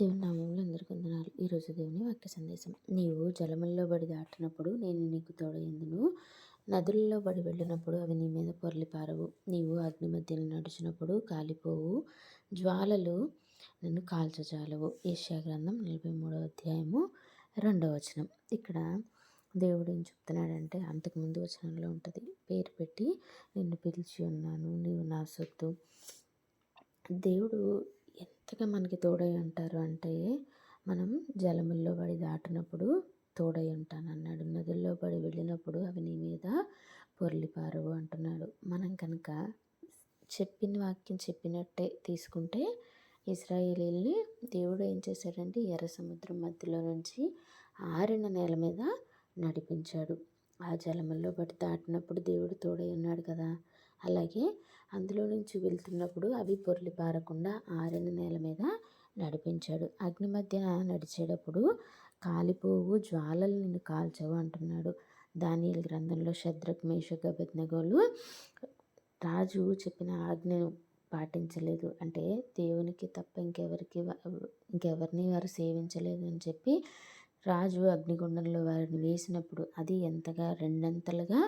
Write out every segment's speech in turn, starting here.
దేవుని నామంలో అందరికీ వందనాలు. ఈరోజు దేవుని వాక్య సందేశం. నీవు జలముల్లో బడి దాటినప్పుడు నేను నీకు తోడైందును నదుల్లో బడి వెళ్ళినప్పుడు అవి నీ మీద పొరలి పారవు. నీవు అగ్ని మధ్యలో నడిచినప్పుడు కాలిపోవు. జ్వాలలు నన్ను కాల్చజాలవు. ఏషియా గ్రంథం నలభై మూడో అధ్యాయము రెండవ వచనం. ఇక్కడ దేవుడు ఏం చెప్తున్నాడంటే అంతకుముందు వచనంలో ఉంటుంది. పేరు పెట్టి నిన్ను పిలిచి ఉన్నాను. నీవు నా సొత్తు. దేవుడు ఎంతగా మనకి తోడై ఉంటారు అంటే మనం జలముల్లో పడి దాటినప్పుడు తోడై ఉంటాను అన్నాడు. నదుల్లో పడి వెళ్ళినప్పుడు అవి నీ మీద పొర్లిపారవు అంటున్నాడు. మనం కనుక చెప్పిన వాక్యం చెప్పినట్టే తీసుకుంటే ఇస్రాయేలీల్ని దేవుడు ఏం చేశాడంటే ఎర్ర సముద్రం మధ్యలో నుంచి ఆరిన నేల మీద నడిపించాడు. ఆ జలముల్లో పడి దాటినప్పుడు దేవుడు తోడై ఉన్నాడు కదా. అలాగే అందులో నుంచి వెళ్తున్నప్పుడు అవి పొర్లి పారకుండా ఆరిన నేల మీద నడిపించాడు. అగ్ని మధ్యన నడిచేటప్పుడు కాలిపోవు జ్వాలలు నిన్ను కాల్చవు అంటున్నాడు. దాని గ్రంథంలో శద్రక్ మేషక్ అభిజ్ఞగోలు రాజు చెప్పిన ఆజ్ఞను పాటించలేదు. అంటే దేవునికి తప్ప ఇంకెవరికి ఇంకెవరిని వారు సేవించలేదు అని చెప్పి రాజు అగ్నిగుండంలో వారిని వేసినప్పుడు అది ఎంతగా రెండంతలుగా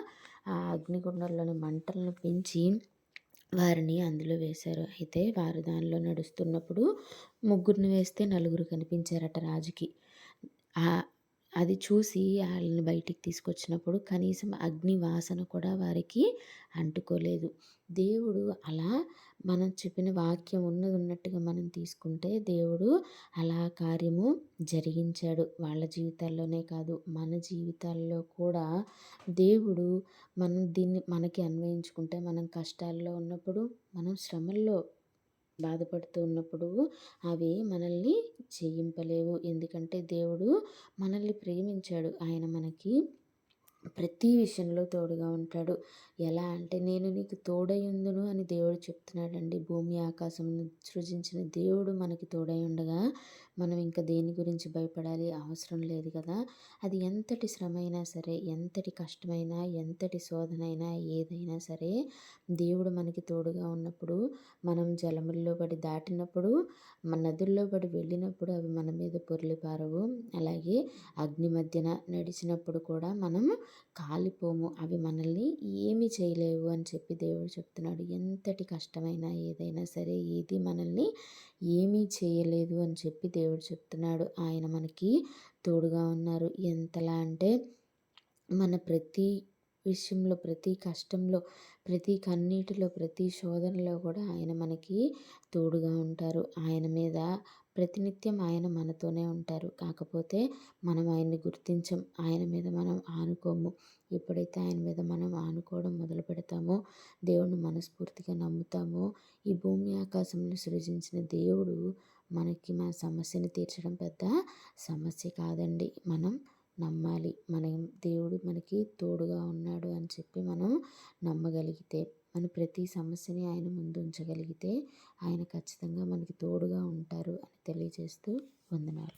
ఆ అగ్నిగుండంలోని మంటలను పెంచి వారిని అందులో వేశారు. అయితే వారు దానిలో నడుస్తున్నప్పుడు ముగ్గురిని వేస్తే నలుగురు కనిపించారట రాజుకి. అది చూసి వాళ్ళని బయటికి తీసుకొచ్చినప్పుడు కనీసం అగ్ని వాసన కూడా వారికి అంటుకోలేదు. దేవుడు అలా మనం చెప్పిన వాక్యం ఉన్నది ఉన్నట్టుగా మనం తీసుకుంటే దేవుడు అలా కార్యము జరిగించాడు. వాళ్ళ జీవితాల్లోనే కాదు మన జీవితాల్లో కూడా దేవుడు మనం దీన్ని మనకి అన్వయించుకుంటే మనం కష్టాల్లో ఉన్నప్పుడు మనం శ్రమల్లో బాధపడుతూ ఉన్నప్పుడు అవి మనల్ని చేయింపలేవు. ఎందుకంటే దేవుడు మనల్ని ప్రేమించాడు. ఆయన మనకి ప్రతి విషయంలో తోడుగా ఉంటాడు. ఎలా అంటే నేను నీకు తోడయుందును అని దేవుడు చెప్తున్నాడండి. భూమి ఆకాశం సృజించిన దేవుడు మనకి తోడై ఉండగా మనం ఇంకా దేని గురించి భయపడాలి అవసరం లేదు కదా. అది ఎంతటి శ్రమ అయినా సరే ఎంతటి కష్టమైనా ఎంతటి శోధనైనా ఏదైనా సరే దేవుడు మనకి తోడుగా ఉన్నప్పుడు మనం జలముల్లో పడి దాటినప్పుడు మన నదుల్లో పడి వెళ్ళినప్పుడు అవి మన మీద పొరలిపారవు. అలాగే అగ్ని మధ్యన నడిచినప్పుడు కూడా మనం కాలిపోము అవి మనల్ని ఏమి చేయలేవు అని చెప్పి దేవుడు చెప్తున్నాడు. ఎంతటి కష్టమైనా ఏదైనా సరే ఏది మనల్ని ఏమీ చేయలేదు అని చెప్పి దేవుడు చెప్తున్నాడు. ఆయన మనకి తోడుగా ఉన్నారు. ఎంతలా అంటే మన ప్రతి విషయంలో ప్రతి కష్టంలో ప్రతి కన్నీటిలో ప్రతి శోధనలో కూడా ఆయన మనకి తోడుగా ఉంటారు. ఆయన మీద ప్రతినిత్యం ఆయన మనతోనే ఉంటారు. కాకపోతే మనం ఆయన్ని గుర్తించం. ఆయన మీద మనం ఆనుకోము. ఎప్పుడైతే ఆయన మీద మనం ఆనుకోవడం మొదలు పెడతామో దేవుణ్ణి మనస్ఫూర్తిగా నమ్ముతామో ఈ భూమి ఆకాశంలో సృజించిన దేవుడు మనకి మన సమస్యని తీర్చడం పెద్ద సమస్య కాదండి. మనం నమ్మాలి. మనం దేవుడు మనకి తోడుగా ఉన్నాడు అని చెప్పి మనం నమ్మగలిగితే మన ప్రతి సమస్యని ఆయన ముందు ఉంచగలిగితే ఆయన ఖచ్చితంగా మనకి తోడుగా ఉంటారు అని తెలియజేస్తూ వందనాలు.